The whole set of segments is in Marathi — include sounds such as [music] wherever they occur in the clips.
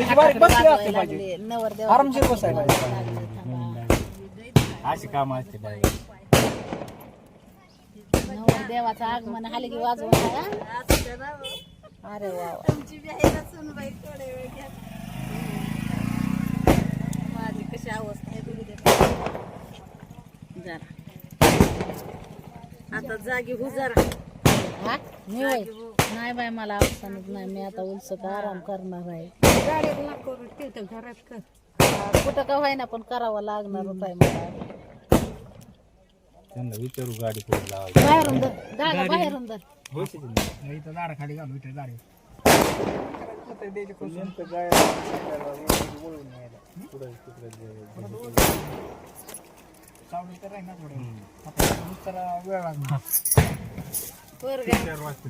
त्याची बारीक बसली पाहिजे. आरामशीर बसायला अशी काम असते बाई. देवाचं आगमन आले की वाजवून अरे वा वा. माझी कशी अवस्था आहे बघू दे. जरा. आता जागी हो जरा. हा? मी नाही बाय मला अवसानच नाही. मी आता उलसत आराम करणार आहे. घरात कर. हा, कुठं का व्हायना पण करावं लागणारच आहे मला. त्यांना विचारू गाडी कुठे लावायची. बाहेरून धर दादा बाहेरून धर. इथं झाडा खाली घालू इथं गाडी. तर आहे ना थोडं. आता वेळ लागणार. चार वाजता.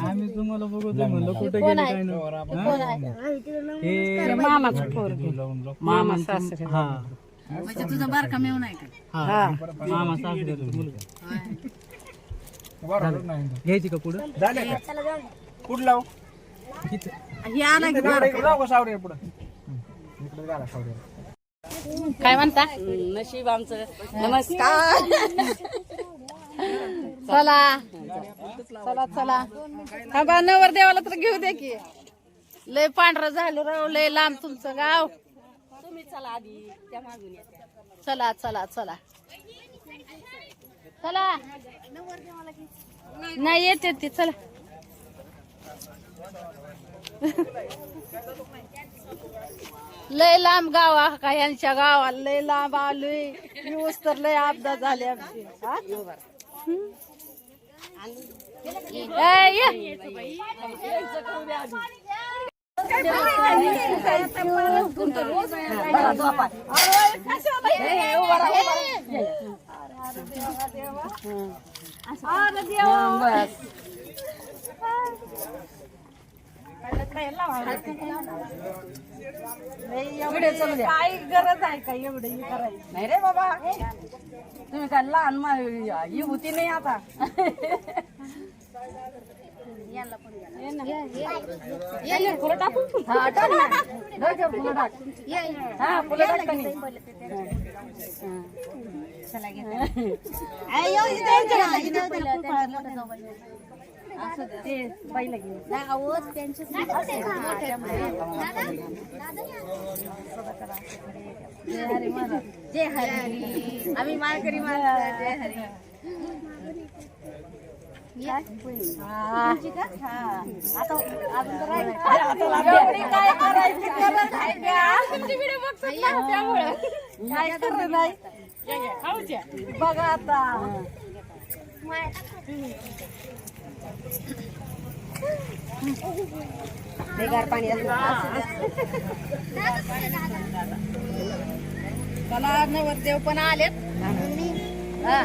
आम्ही तुम्हाला बघतोय म्हणलं कुठे गेले काय नाही. मामाचं पोरगी. मामा सासरे हा. म्हणजे तुझा बारका मेव नाही का? हा. मामा सासऱ्याचा मुलगा घ्यायची का पुढं? झाले कुठं लावू. ही की का सावरे पुढं? इकडे झाला सावरे काय म्हणता? नशीब आमचं. नमस्कार. चला. चला चला. थांबा नवर देवाला तर घेऊ दे की. लय पांढरं झालं राव लय लांब तुमचं गाव. तुम्ही चला आधी त्या मागून चला चला चला. चला. नाही येते ते चला. लय लांब गाव आहे का यांच्या गावाला लय लांब आलोय येऊस तर लय अपघात झाले आमची हा? हम्म. ए, ये. काही गरज आहे का एवढं हे करायची? नाही रे बाबा. तुम्ही काय लहान मा- ही होती नाही आता. फुलं टाकू हा टाक ना. फुलं टाक. हा फुलं टाक का जय हरी आम्ही माळकरी माणसं जय हरी. एवढी काय बघा आता मला नवरदेव पण आलेत हा.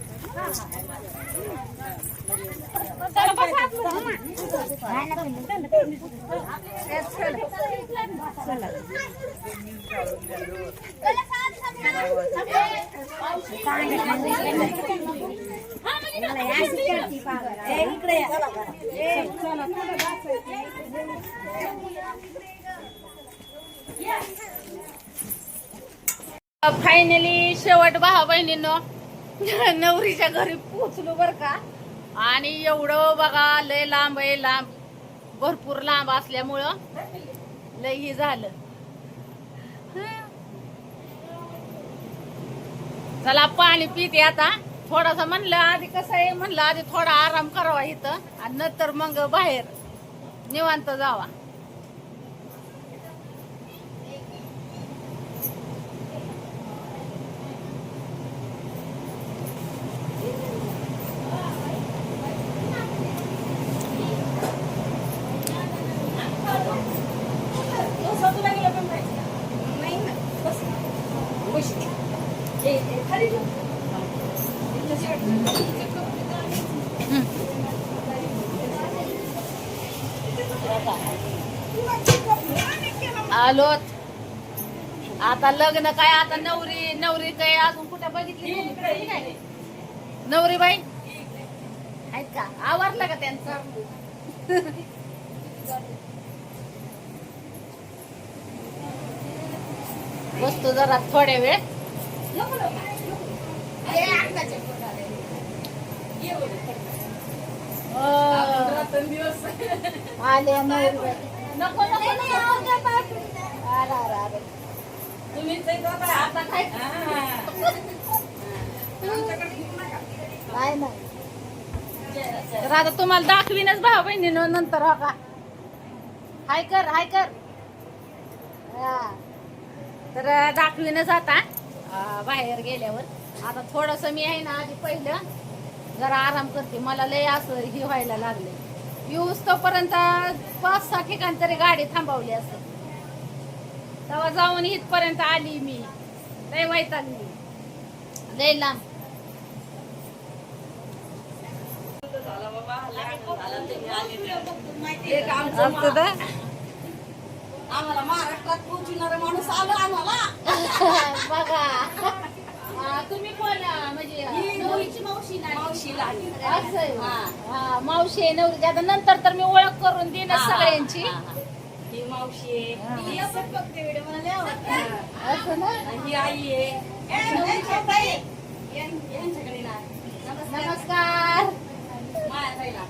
फायनली शेवट भावा बहिणींनो. [laughs] नवरीच्या घरी पोचलो बर का. आणि एवढं बघा लय लांब आहे लांब. भरपूर लांब असल्यामुळं लय हे झालं. चला पाणी पिते आता. थोडासा म्हणलं आधी कसं आहे म्हणलं आधी थोडा आराम करावा इथं. आणि नंतर मग बाहेर निवांत जावा. आलो आता लग्न काय आता नवरी नवरी काय अजून कुठे बघितली नवरी बाई? आहेत का? आवरलं का त्यांचं? बसतो जरा थोड्या वेळ. आले. नको नको अरे. आता काय? नाही तर आता तुम्हाला दाखवीनच भाऊ बहिणीनं नंतर हो का? हाय कर हाय कर. हा. तर दाखवीनच आता. बाहेर गेल्यावर. आता थोडस मी आहे ना आधी पहिलं. जरा आराम करते. मला लय असं ही व्हायला लागले येऊस तोपर्यंत पाच सहा ठिकाणी तरी गाडी थांबवली असं. तेव्हा जाऊन इथपर्यंत आली मी. लय वैतागली लय लांब. आम्हाला महाराष्ट्रात पोहोचणारा माणूस आला आम्हाला. [laughs] बघा. तुम्ही कोण म्हणजे नवरीची मावशी. असं आहे. हा. हा, मावशी आहे नवरीची. आता नंतर तर मी ओळख करून देईन हा, सगळ्यांची. हा, मावशी आहे. ही. असं ना? ही. आई आहे. यां- यांच्याकडे ना. नमस्कार. ताईला.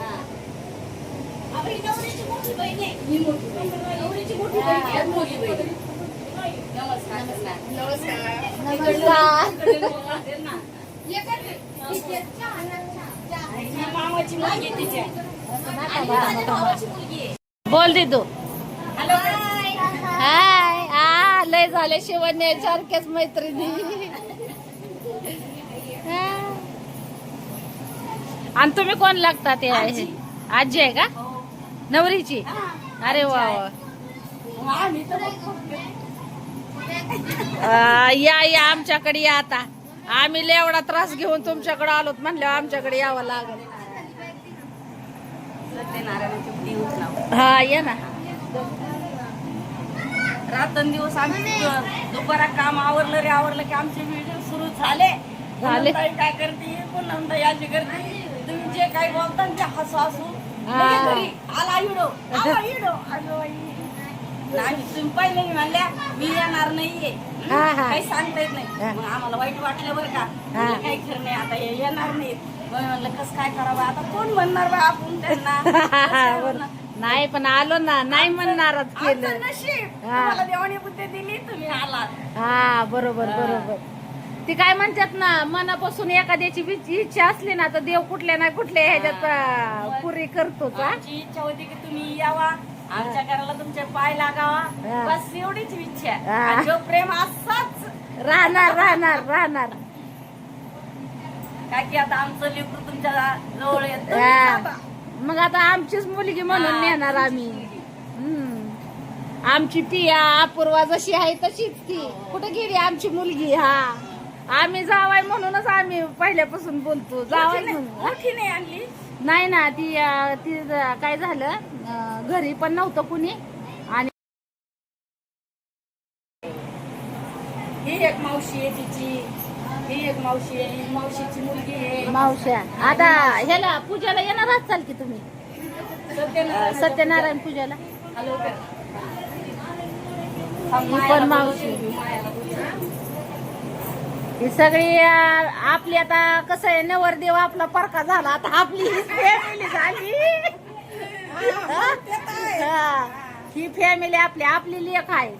हा. ही. मोठी बहीण आहे. नवरीची मोठी बहीण आहे. मोठी बहीण. आहे. नमस्कार नमस्कार नमस्कार. ही मामाची मुलगी तिच्या बोल दे तू हॅलो हाय. आ लय झाले शिवण्या सारख्याच मैत्रिणी. हा. आणि तुम्ही कोण लागता ते आहे? आजी. आहे का? नवरीची? अरे वा वा मग आम्ही तर बघतो. आ, या या आमच्याकडे या आता. आम्ही एवढा त्रास घेऊन तुमच्याकडे आलोत म्हणल्यावर आमच्याकडे यावं लागल. हा ये ना. रात्रंदिवस आम्ही दुपारा काम आवरलं रे आवरलं की आमचे व्हिडिओ सुरू झाले. झाले. काय करते? पुन्हा याची करते. तुम्ही जे काही बोलता ते हसू हसू. आला व्हिडिओ आला अगं बाई. नाही तुम्ही पहिले म्हणल्या मी येणार नाहीये. हा, हा. काही सांगता येत नाही. मग आम्हाला वाईट वाटलं बरं का. हा. काही खरं नाही आता हे येणार नाहीत. मग म्हणलं कसं काय करावं? आता कोण म्हणणार बा आपण त्यांना? कसं काय म्हणणार? नाही पण आलो ना नाही म्हणणारच आमचं केलं. नशीब. हा. तुम्हाला देवाने बुद्धी दिली तुम्ही आलात. हा बरोबर बरोबर. ती काय म्हणतात ना मनापासून एखाद्याची इच्छा असली ना तर देव कुठल्या ना कुठल्या ह्याच्यात अं, पुरी करतोच हा? आमची इच्छा होती की तुम्ही यावा. आमच्या घराला तुमचे पाय लागावा. बस एवढीच इच्छा आहे. जो प्रेम असाच. राहणार राहणार राहणार. काय की आता आमचं लेकरू तुमच्या जवळ येत. हा. मग आता आमचीच मुलगी म्हणून नेणार आम्ही. हम्म. आमची पिया अपूर्वा जशी आहे तशीच ती. कुठे गेली आमची मुलगी? हा. आम्ही जावाय म्हणूनच आम्ही पहिल्यापासून बोलतो. जावाय म्हणून? मोठी नाही आणली. नाही ना ती अं, ती ज- काय झालं? घरी पण नव्हतं कुणी. आणि ही एक मावशी आहे तिची. ही एक मावशी आहे. ही मावशीची मुलगी आहे. मावश्या आता ह्याला पूजाला येणार असाल की तुम्ही? सत्यनारायण सत्यनारायण पूजाला. हॅलो ही पण मावशी ही सगळी आपली आता कसं आहे नवरदेव आपला परका झाला. आता आपली फॅमिली झाली. हा. फॅमिली आपली आपली लेख आहे.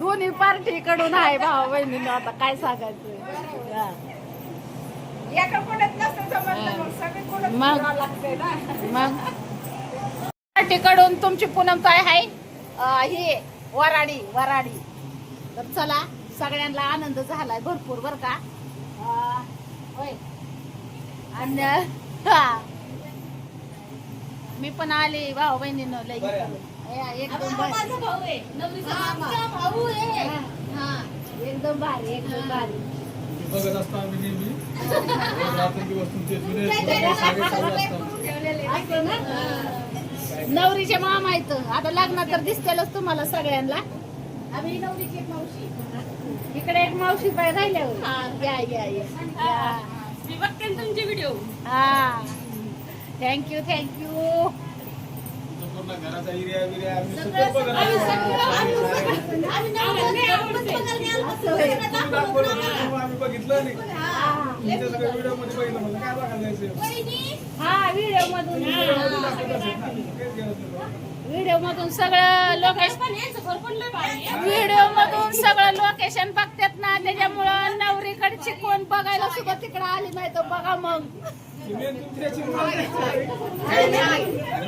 दोन्ही पार्टी कडून आहे भाऊ बहिणीनं आता काय सांगायचं? पार्टीकडून तुमची पूनम काय आहे? ही वराडी वराडी. तर चला सगळ्यांना आनंद झालाय भरपूर बर का? आणि हा. मी पण आले भाऊ बहिणीनं लई या, एकदम भारी माझा भाऊ आहे. नवरीचा आमचा भाऊ आहे. एकदम भारी एकदम भारी बघत असतो आम्ही नेहमी. रात्रंदिवस तुमचे जुने फोटो सगळे चालू असतात. असं ना? नवरीचे मामा आहेत. आता लग्नात तर दिसतेलच तुम्हाला सगळ्यांना. आम्ही नवरीची एक मावशी. इकडे एक मावशी बाई राहिल्यावर या या या. मी बघते तुमचे व्हिडिओ. हा. थँक्यू थँक्यू हा. व्हिडिओ मधून. व्हिडिओ सगळं लोकेशन. व्हिडिओ मधून सगळं लोकेशन बघतात ना त्याच्यामुळं नवरीकडची कोण बघायला सुद्धा तिकडे आली नाही तर बघा मग.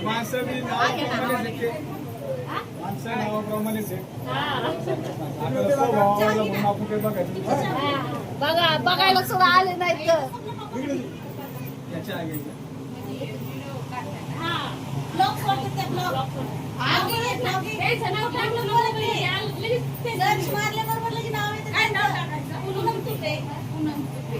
माणसं ते. माणसं नावाप्रमाणेच नाही. बघा बघायला सुद्धा आले नाही तर इकडे ये. याच्या आगे त्या ब्लॉग. त्यांचं नाव टाकलं ना बरोबर आहे. लगेच ते- काय नाव टाकायचं? पूनम तुपे. पूनम तुपे.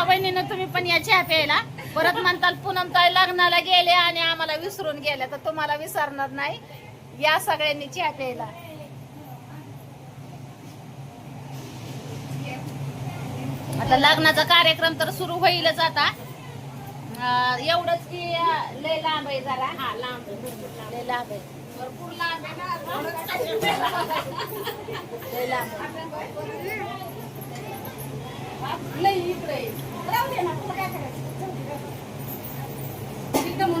भाऊ बहिणीनं तुम्ही पण या चहा प्यायला. परत म्हणताल पूनम ताई लग्नाला गेले आणि आम्हाला विसरून गेल्या तर तुम्हाला विसरणार नाही. या सगळ्यांनी चहा प्यायला. आता लग्नाचा कार्यक्रम तर सुरू होईलच आता. एवढंच की लय लांब आहे जरा. हा लांब. लय लांब आहे. भरपूर लांब आहे ना लय लांब आहे.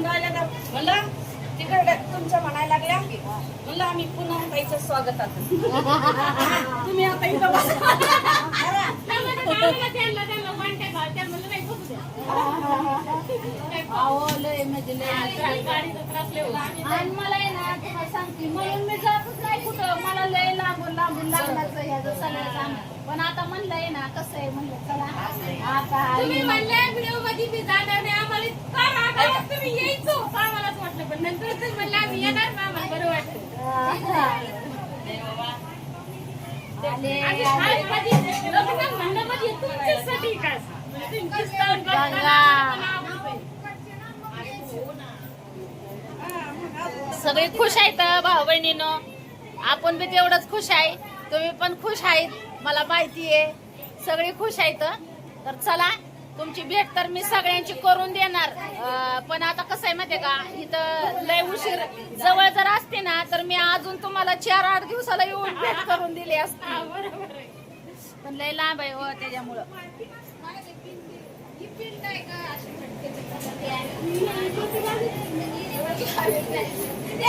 राहिल्या तर म्हणलं तिकडे तुमच्या म्हणायला लागल्या. म्हणलं आम्ही पुन्हा ताईचं स्वागत आता. [laughs] तुम्ही आता इथं बसा. [laughs] अहो लय म्हणजे लय आणि मला आहे ना तुम्हाला सांगते म्हणून मी जातच नाही कुठं मला लय लांबून लांबून लागण्याचं ह्याचं सगळं पण आता म्हणलंय ना कसं आहे म्हणलं चला आता तुम्ही म्हणल्या व्हिडिओमध्ये मी जाणार नाही आम्हाला इतका राग आला, तुम्ही यायचो होतं आम्हालाच वाटलं पण नंतर तुम्ही म्हणलं आम्ही येणार ना आम्हाला बरं आले, आले. म्हणलं म्हणजे तुमच्यासाठी काय. सगळे खुश आहेत भाऊ बहिणीनो. आपण बी तेवढंच खुश आहे. तुम्ही पण खुश आहेत मला माहिती आहे. सगळे खुश आहेत तर चला तुमची भेट तर मी सगळ्यांची करून देणार. पण आता कसं आहे माहितीये का इथं लय उशीर. जवळ जर असते ना तर मी अजून तुम्हाला चार आठ दिवसाला येऊन भेट करून दिली असते. पण लय लांब आहे हो त्याच्यामुळं. ए,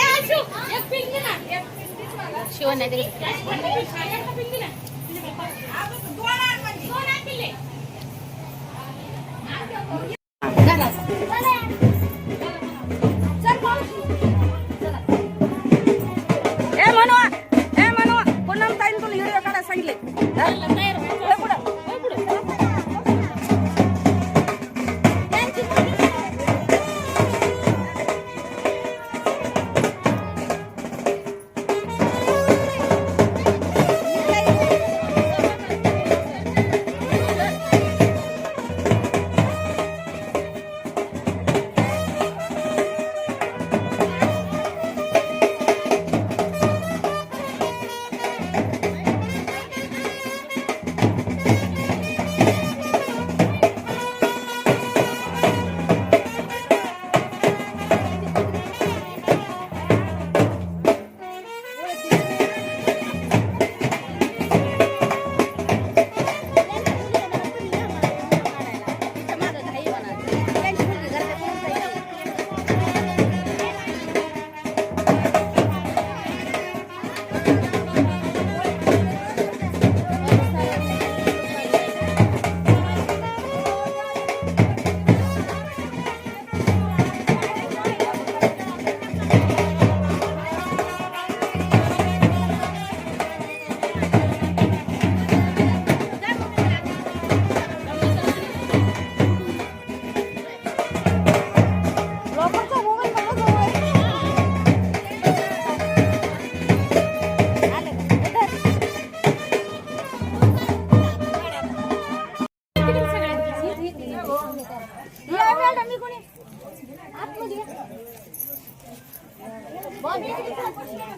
आशू, एक पिन दे ना, एक पिन दे मला. शिवण्या तिकडे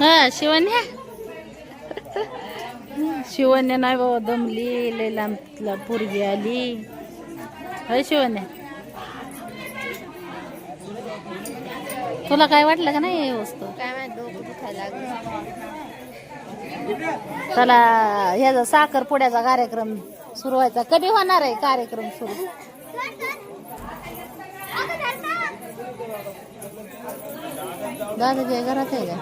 हा शिवण्या. शिवण्या नाही बाबा दमली लय लांब पोरगी आली. होय शिवण्या? तुला काय वाटलं का नाही वस्तू? काय ह्याचा साखर ह्याचा साखरपुड्याचा कार्यक्रम सुरू व्हायचा. कधी होणार आहे कार्यक्रम सुरू? दादाच्या घरात आहे का